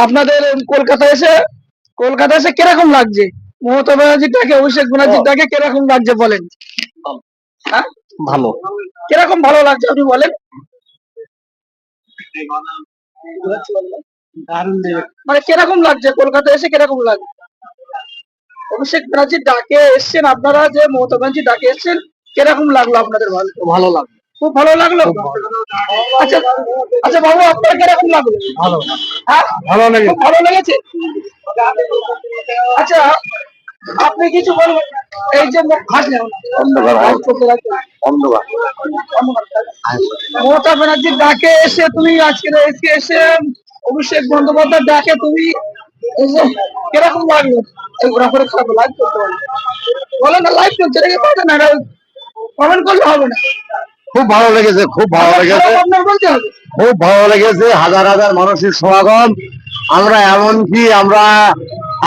আপনাদের কলকাতা এসে কলকাতা এসে কীরকম লাগছে? মমতা ব্যানার্জিটাকে অভিষেক ব্যানার্জিটাকে কীরকম লাগছে বলেন? হ্যাঁ? ভালো। কীরকম ভালো লাগছে আপনি বলেন? মানে কীরকম লাগছে? কলকাতা এসে কীরকম লাগছে? অভিষেক ব্যানার্জি ডাকে এসছেন আপনারা যে মমতা ব্যানার্জি ডাকে এসছেন কীরকম লাগল আপনাদের ভালো? ভালো লাগল। খুব ভালো লাগল। আচ্ছা আচ্ছা বাবু আপনার কীরকম লাগল? ভালো। হ্যাঁ? ভালো লাগে ভালো লেগেছে? আচ্ছা আপনি কিছু বলবেন? এই যে হাসলেন অন্ধকার অন্ধকার। মমতা ব্যানার্জির ডাকে এসে তুমি আজকে এসে এসে অভিষেক বন্দ্যোপাধ্যায় ডাকে তুমি এসে কীরকম লাগল? এই ঘোরা করে খাব লাইভ করতে পারবে বলো না লাইভ করছে রেখে পাবে না কমেন্ট করলে হবে না। খুব ভালো লেগেছে খুব ভালো লেগেছে। খুব ভালো লেগেছে হাজার হাজার মানুষের সমাগম। আমরা এমনকি আমরা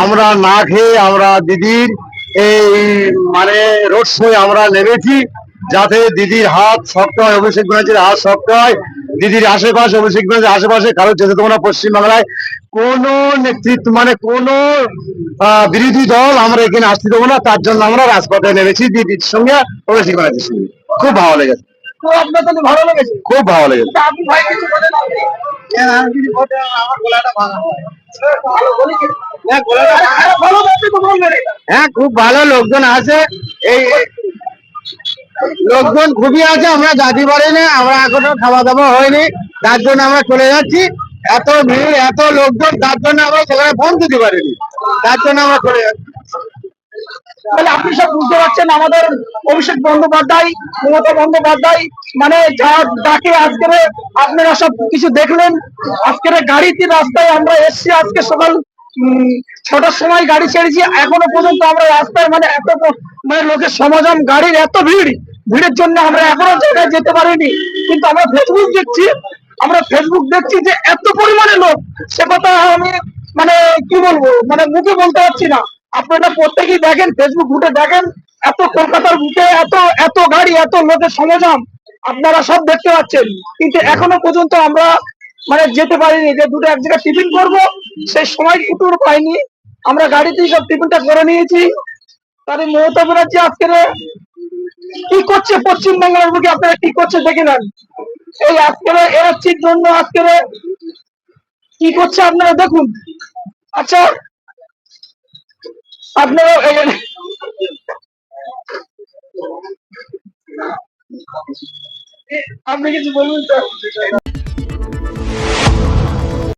আমরা না খেয়ে আমরা দিদির এই মানে রোড শোয়ে আমরা নেমেছি যাতে দিদির হাত শক্ত হয় অভিষেক ব্যানার্জির হাত শক্ত হয়। দিদির আশেপাশে অভিষেক ব্যানার্জির আশেপাশে কারও যেতে না পশ্চিমবাংলায়। কোন নেতৃত্ব মানে কোন বিরোধী দল আমরা এখানে আসতে দেবো না তার জন্য আমরা রাজপথে নেমেছি দিদির সঙ্গে অভিষেক ব্যানার্জির সঙ্গে। খুব ভালো লেগেছে। তো আপনার তাহলে ভালো লেগেছে? খুব ভালো লেগেছে। আপনি ভাই কিছু বলেন আপনি ভালো বলি কি? আরে ভালো বলতে তো বলবেন হ্যাঁ খুব ভালো লোকজন আছে। এই লোকজন খুবই আছে আমরা যাতে পারি না আমরা এখনও খাওয়া দাওয়া হয়নি। তার জন্য আমরা চলে যাচ্ছি। এত ভিড় এত লোকজন তার জন্য আমরা সেখানে ফোন দিতে পারিনি। তার জন্য আমরা চলে যাচ্ছি। তাহলে আপনি সব বুঝতে পারছেন আমাদের অভিষেক বন্দ্যোপাধ্যায়, মমতা বন্দ্যোপাধ্যায় মানে যা ডাকে আজকের আপনারা সব কিছু দেখলেন, আজকের গাড়িতে রাস্তায় আমরা এসছি, আজকে সকাল ছটার সময় গাড়ি ছেড়েছি, এখনও পর্যন্ত আমরা রাস্তায় মানে এত মানে লোকের সমাগম, গাড়ির এত ভিড়, ভিড়ের জন্য আমরা এখনও জায়গায় যেতে পারিনি। কিন্তু আমরা ফেসবুক দেখছি, আমরা ফেসবুক দেখছি যে এত পরিমাণে লোক, সে কথা আমি মানে কি বলব মানে মুখে বলতে পারছি না। আপনারা প্রত্যেকেই দেখেন ফেসবুক ঘুটে দেখেন, এত কলকাতার বুকে এত এত গাড়ি, এত লোকের সমাগম, আপনারা সব দেখতে পাচ্ছেন। কিন্তু এখনও পর্যন্ত আমরা মানে যেতে পারিনি যে দুটো এক জায়গায় টিফিন করব, সেই সময় টুকুর পাইনি। আমরা গাড়িতেই সব টিফিনটা করে নিয়েছি। তাহলে মমতা ব্যানার্জি আজকে কি করছে পশ্চিমবাংলার বুকে? আপনারা কি করছে দেখে নেন। এই আজকের এরাচ্ছির জন্য আজকের কি করছে আপনারা দেখুন। আচ্ছা আপনারা আপনি কিছু বলুন তো